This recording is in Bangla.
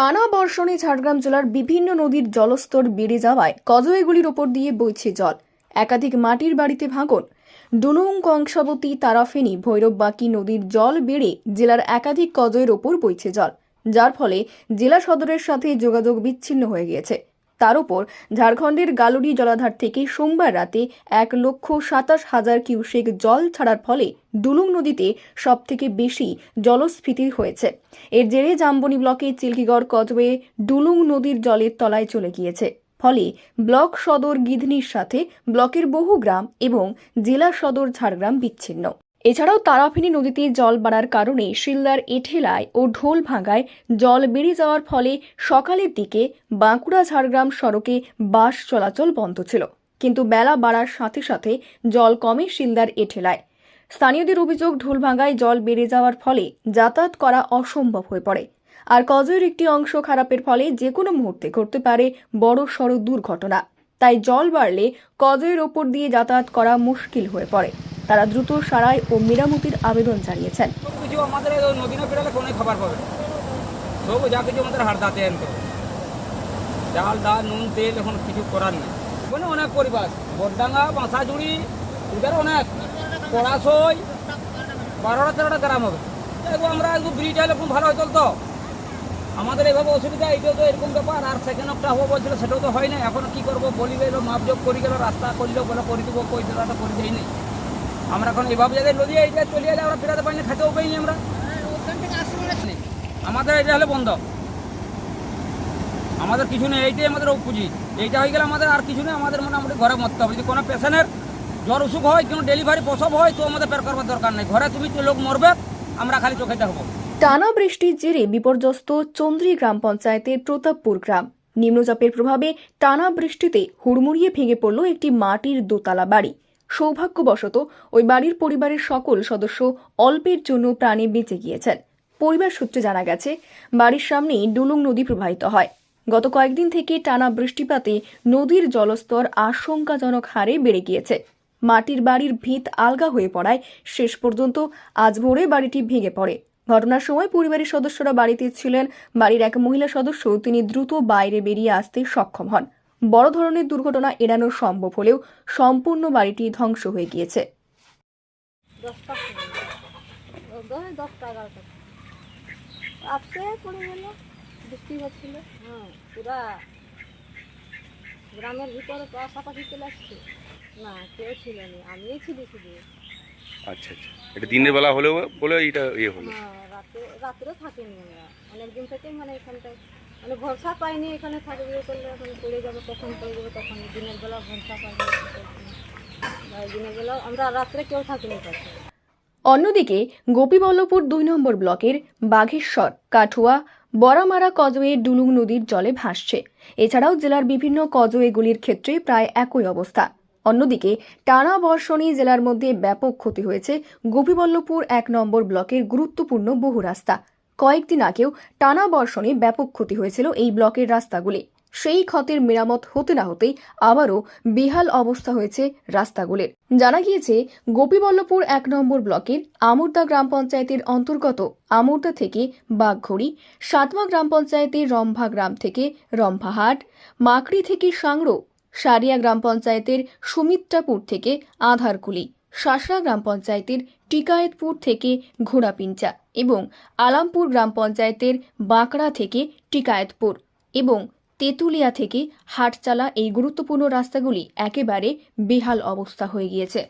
টানা বর্ষণে ঝাড়গ্রাম জেলার বিভিন্ন নদীর জলস্তর বেড়ে যাওয়ায় কজওয়েগুলির ওপর দিয়ে বইছে জল। একাধিক মাটির বাড়িতে ভাঙন। ডুনুং, কংসাবতী, তারাফেনী, ভৈরববাকি নদীর জল বেড়ে জেলার একাধিক কজয়ের ওপর বইছে জল। যার ফলে জেলা সদরের সাথে যোগাযোগ বিচ্ছিন্ন হয়ে গিয়েছে। তার উপর ঝাড়খণ্ডের গালুড়ি জলাধার থেকে সোমবার রাতে এক লক্ষ সাতাশ হাজার কিউসেক জল ছাড়ার ফলে ডুলুং নদীতে সবথেকে বেশি জলস্ফীতি হয়েছে। এর জেরে জাম্বনি ব্লকে চিল্কিগড় কজওয়ে ডুলুং নদীর জলের তলায় চলে গিয়েছে। ফলে ব্লক সদর গিধনির সাথে ব্লকের বহু গ্রাম এবং জেলা সদর ঝাড়গ্রাম বিচ্ছিন্ন। এছাড়াও তারাফিনী নদীতে জল বাড়ার কারণে শিলদার এঠেলায় ও ঢোল ভাঙায় জল বেড়ে যাওয়ার ফলে সকালের দিকে বাঁকুড়া ঝাড়গ্রাম সড়কে বাস চলাচল বন্ধ ছিল। কিন্তু বেলা বাড়ার সাথে সাথে জল কমে শিলদার এঠেলায়। স্থানীয়দের অভিযোগ, ঢোল ভাঙায় জল বেড়ে যাওয়ার ফলে যাতায়াত করা অসম্ভব হয়ে পড়ে। আর কজের একটি অংশ খারাপের ফলে যে কোনো মুহূর্তে ঘটতে পারে বড় সড় দুর্ঘটনা। তাই জল বাড়লে কজের ওপর দিয়ে যাতায়াত করা মুশকিল হয়ে পড়ে। তারা দ্রুত সারাই ও মেরামতির আবেদন জানিয়েছেন। কিছু আমাদের নদী না পেরালে কোনো খাবার পাবে। সব যা কিছু আমাদের হাড়দাতে আনতে ডাল ডাল, নুন, তেল এখন কিছু করার নেই। মানে অনেক পরিবার বরডাঙ্গা বাঁসাজুড়ি এদের অনেক। পড়াশই বারোটা, তেরোটা গ্রাম হবে। দেখব আমরা একটু ব্রিজ হলে খুব ভালো হতো তো। আমাদের এইভাবে অসুবিধা এইটাও তো এরকম ব্যাপার। আর সেকেন্ড একটা হব বলছিল, সেটাও তো হয় না এখন কি করব? বলিবে এলো মাপজোপ করি গেল রাস্তা করলেও বলে করে দেবো কই করে দেয় নেই। আমরা এখন এইভাবে যাদের নদী এইটা চলে গেলে আমরা ফেরাতে পারি না খেতেও পাইনি আমরা। আমাদের এটা হলে বন্ধ। আমাদের কিছু নেই, এইটাই আমাদের পুঁজি এইটা হয়ে গেলে আমাদের আর কিছু নেই, আমাদের মনে মোটামুটি ঘরে মরতে হবে। যদি কোনো পেশেন্টের জ্বর অসুখ হয়, কোনো ডেলিভারি প্রসব হয়, তো আমাদের বের করবার দরকার নেই। ঘরে তুমি লোক মরবে, আমরা খালি চোখে দেখব। টানা বৃষ্টির জেরে বিপর্যস্ত চন্দ্রী গ্রাম পঞ্চায়েতের প্রতাপপুর গ্রাম। নিম্নচাপের প্রভাবে টানা বৃষ্টিতে হুড়মুড়িয়ে ভেঙে পড়ল একটি মাটির দোতলা বাড়ি। সৌভাগ্যবশত ওই বাড়ির পরিবারের সকল সদস্য অল্পের জন্য প্রাণে বেঁচে গিয়েছেন। পরিবার সূত্রে জানা গেছে, বাড়ির সামনেই ডুলুং নদী প্রবাহিত হয়। গত কয়েকদিন থেকে টানা বৃষ্টিপাতে নদীর জলস্তর আশঙ্কাজনক হারে বেড়ে গিয়েছে। মাটির বাড়ির ভিত আলগা হয়ে পড়ায় শেষ পর্যন্ত আজ ভোরে বাড়িটি ভেঙে পড়ে। ঘটনার সময় পরিবারের সদস্যরা বাড়িতে ছিলেন। বাড়ির এক মহিলা সদস্য তিনি দ্রুত বাইরে বেরিয়ে আসতে সক্ষম হন। বড় ধরনের দুর্ঘটনা এড়ানো সম্ভব হলেও সম্পূর্ণ বাড়িটি ধ্বংস হয়ে গিয়েছে। বৃষ্টি হচ্ছিল হ্যাঁ পুরা গ্রামের ভিতরে পাশাপাশি চলে আসছে না কেউ ছিল না আমিই ছিলি শুধু আচ্ছা আচ্ছা। এটা দিনের বেলা হলেও বলে এটা ইয়ে হলো। রাতে রাত্রে থাকিনি আমরা অনেকদিন থেকে মানে এখানটায় মানে ভরসা পাইনি, এখানে থাকবে করলে এখন পড়ে যাবে, কখন পড়ে তখন দিনের বেলা ভরসা পাইনি দিনের বেলা আমরা রাত্রে কেউ থাকিনি অন্যদিকে, গোপীবল্লভপুর দুই নম্বর ব্লকের বাঘেশ্বর, কাঠুয়া বরামারা কজওয়ে ডুলুং নদীর জলে ভাসছে। এছাড়াও জেলার বিভিন্ন কজওয়েগুলির ক্ষেত্রে প্রায় একই অবস্থা। অন্যদিকে, টানা বর্ষণে জেলার মধ্যে ব্যাপক ক্ষতি হয়েছে গোপীবল্লভপুর এক নম্বর ব্লকের গুরুত্বপূর্ণ বহু রাস্তা। কয়েকদিন আগেও টানা বর্ষণে ব্যাপক ক্ষতি হয়েছিল এই ব্লকের রাস্তাগুলি। সেই ক্ষতের মেরামত হতে না হতেই আবারও বেহাল অবস্থা হয়েছে রাস্তাগুলির। জানা গিয়েছে, গোপীবল্লভপুর এক নম্বর ব্লকের আমুর্দা গ্রাম পঞ্চায়েতের অন্তর্গত আমুর্দা থেকে বাঘঘড়ি, সাতমা গ্রাম পঞ্চায়েতের রম্ভা গ্রাম থেকে রম্ভাহাট, মাকড়ি থেকে সাংড়ো সারিয়া গ্রাম পঞ্চায়েতের সুমিত্রাপুর থেকে আধারকুলি। শাসরা গ্রাম পঞ্চায়েতের টিকায়েতপুর থেকে ঘোড়াপিঞ্চা এবং আলামপুর গ্রাম পঞ্চায়েতের বাঁকড়া থেকে টিকায়েতপুর এবং তেঁতুলিয়া থেকে হাটচালা এই গুরুত্বপূর্ণ রাস্তাগুলি একেবারে বেহাল অবস্থা হয়ে গিয়েছে।